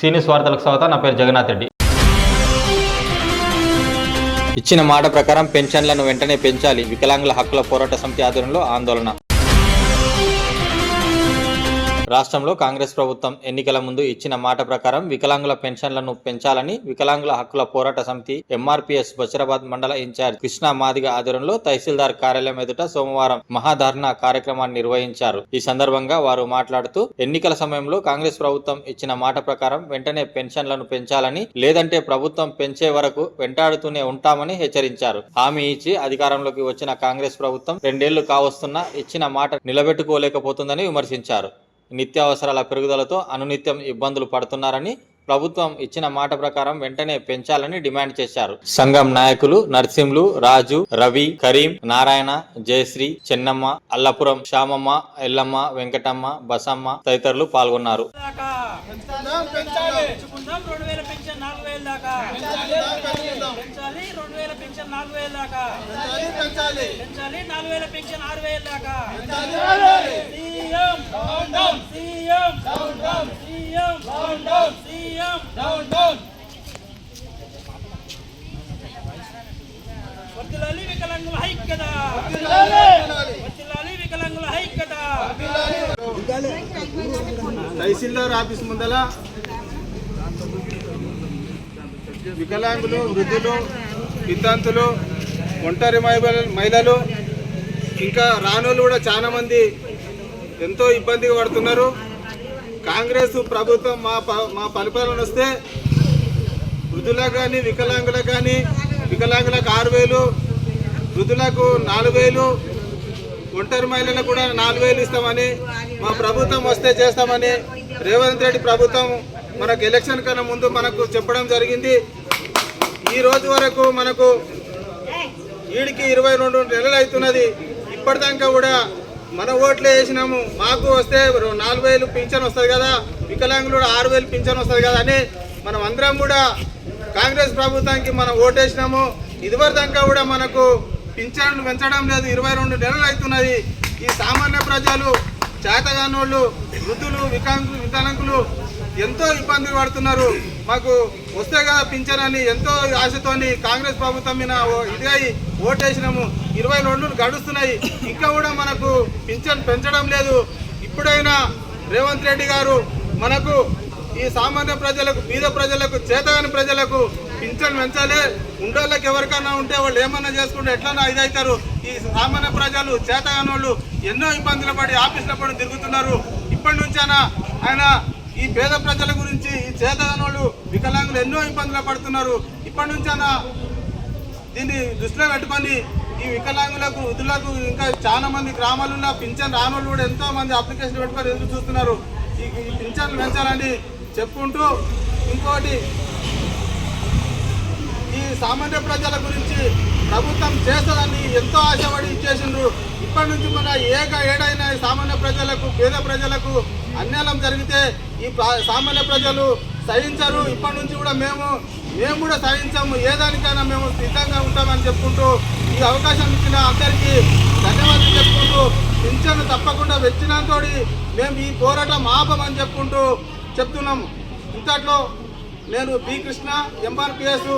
సీనియస్ వార్తలకు స్వాగతం. నా పేరు జగన్నాథ్ రెడ్డి. ఇచ్చిన మాట ప్రకారం పెన్షన్లను వెంటనే పెంచాలి. వికలాంగుల హక్కుల పోరాట సమితి ఆధ్వర్యంలో ఆందోళన. రాష్ట్రంలో కాంగ్రెస్ ప్రభుత్వం ఎన్నికల ముందు ఇచ్చిన మాట ప్రకారం వికలాంగుల పెన్షన్లను పెంచాలని వికలాంగుల హక్కుల పోరాట సమితి ఎంఆర్పీఎస్ బచరాబాద్ మండల ఇన్ఛార్జ్ కృష్ణా మాదిగ ఆధ్వర్యంలో తహసీల్దార్ కార్యాలయం ఎదుట సోమవారం మహాధర్నా కార్యక్రమాన్ని నిర్వహించారు. ఈ సందర్భంగా వారు మాట్లాడుతూ ఎన్నికల సమయంలో కాంగ్రెస్ ప్రభుత్వం ఇచ్చిన మాట ప్రకారం వెంటనే పెన్షన్లను పెంచాలని లేదంటే ప్రభుత్వం పెంచే వరకు వెంటాడుతూనే ఉంటామని హెచ్చరించారు. హామీ ఇచ్చి అధికారంలోకి వచ్చిన కాంగ్రెస్ ప్రభుత్వం రెండేళ్ళు కావస్తున్నా ఇచ్చిన మాట నిలబెట్టుకోలేకపోతుందని విమర్శించారు. నిత్యావసరాల పెరుగుదలతో అనునిత్యం ఇబ్బందులు పడుతున్నారని ప్రభుత్వం ఇచ్చిన మాట ప్రకారం వెంటనే పెంచాలని డిమాండ్ చేశారు. సంఘం నాయకులు నర్సింలు రాజు రవి కరీం నారాయణ జయశ్రీ చెన్నమ్మ అల్లపురం శ్యామమ్మ ఎల్లమ్మ వెంకటమ్మ బసమ్మ తదితరులు పాల్గొన్నారు. పెంచాలి. సీఎం సీఎం సీఎం సీఎం వర్తిల్లాలి వికలాంగుల ఐక్యత. వర్తిల్లాలి వికలాంగుల ఐక్యత. తహసీల్దార్ ఆఫీస్ ముందల వికలాంగులు వృద్ధులు విద్యార్థులు ఒంటరి మహిళలు మహిళలు ఇంకా రానోళ్ళు కూడా చాలా మంది ఎంతో ఇబ్బందిగా పడుతున్నారు. కాంగ్రెస్ ప్రభుత్వం మా ప- మా పరిపాలన వస్తే వృద్ధులకు కానీ వికలాంగులకు కానీ వికలాంగులకు ఆరు వేలు వృద్ధులకు నాలుగు వేలు ఒంటరి మహిళలకు కూడా నాలుగు వేలు ఇస్తామని మా ప్రభుత్వం వస్తే చేస్తామని రేవంత్ రెడ్డి ప్రభుత్వం మనకు ఎలక్షన్ కన్నా ముందు మనకు చెప్పడం జరిగింది. ఈ రోజు వరకు మనకు ఈడికి ఇరవై రెండు నెలలు అవుతున్నది. ఇప్పటిదాకా కూడా మన ఓట్లు వేసినాము. మాకు వస్తే నాలుగు వేలు పింఛన్ వస్తుంది కదా. వికలాంగులు కూడా ఆరు వేలు పింఛన్ వస్తుంది కదా అని మనం అందరం కూడా కాంగ్రెస్ ప్రభుత్వానికి మనం ఓటేసినాము. ఇదివరదాకా కూడా మనకు పింఛన్లు పెంచడం లేదు. ఇరవై రెండు నెలలు అవుతున్నది. ఈ సామాన్య ప్రజలు చేతగానోళ్ళు వృద్ధులు వికాంగులు వికలాంగులు ఎంతో ఇబ్బంది పడుతున్నారు. మాకు వస్తే కదా పింఛన్ అని ఎంతో ఆశతోని కాంగ్రెస్ ప్రభుత్వం మీద ఓ- ఇదిగా ఓటేసినాము. ఇరవై రెండు గడుస్తున్నాయి. ఇంకా కూడా మనకు పింఛన్ పెంచడం లేదు. ఇప్పుడైనా రేవంత్ రెడ్డి గారు మనకు ఈ సామాన్య ప్రజలకు బీద ప్రజలకు చేతగాని ప్రజలకు పింఛన్ పెంచాలి. ఉండోళ్ళకి ఎవరికన్నా ఉంటే వాళ్ళు ఏమన్నా చేసుకుంటే ఎట్లన్నా ఇదవుతారు ఈ సామాన్య ప్రజలు చేతగాని వాళ్ళు ఎన్నో ఇబ్బందులు పడి ఆఫీసుల పడి తిరుగుతున్నారు. ఇప్పటి నుంచైనా ఆయన ఈ పేద ప్రజల గురించి ఈ చేతగాని వికలాంగులు ఎన్నో ఇబ్బందులు పడుతున్నారు. ఇప్పటి నుంచైనా దీన్ని దృష్టిలో పెట్టుకొని ఈ వికలాంగులకు వృద్ధులకు ఇంకా చాలా మంది గ్రామాలున్న పింఛన్ రానోళ్ళు కూడా ఎంతో మంది అప్లికేషన్ పెట్టుకొని ఎదురు చూస్తున్నారు. ఈ ఈ పింఛన్లు పెంచాలని చెప్పుకుంటూ ఇంకోటి ఈ సామాన్య ప్రజల గురించి ప్రభుత్వం చేస్తుందని ఎంతో ఆశపడి ఇచ్చేసిండ్రు ఇప్పటి నుంచి మన ఏక ఏడైనా సామాన్య ప్రజలకు పేద ప్రజలకు అన్యాయం జరిగితే ఈ సామాన్య ప్రజలు సహించరు. ఇప్పటి నుంచి కూడా మేము మేము కూడా సహించాము. ఏ దానికైనా మేము సిద్ధంగా ఉంటామని చెప్పుకుంటూ ఈ అవకాశం ఇచ్చిన అందరికీ ధన్యవాదాలు చెప్పుకుంటూ పింఛను తప్పకుండా వెచ్చినంతో మేము ఈ పోరాటం ఆపమని చెప్పుకుంటూ చెప్తున్నాము ఇంతట్లో నేను బి కృష్ణ ఎంఆర్పిఎస్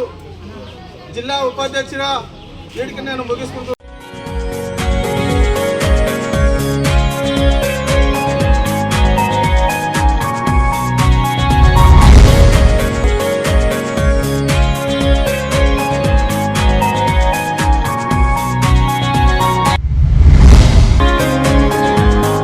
జిల్లా ఉపాధ్యక్షుగా వీడికి నేను ముగిసుకుంటూ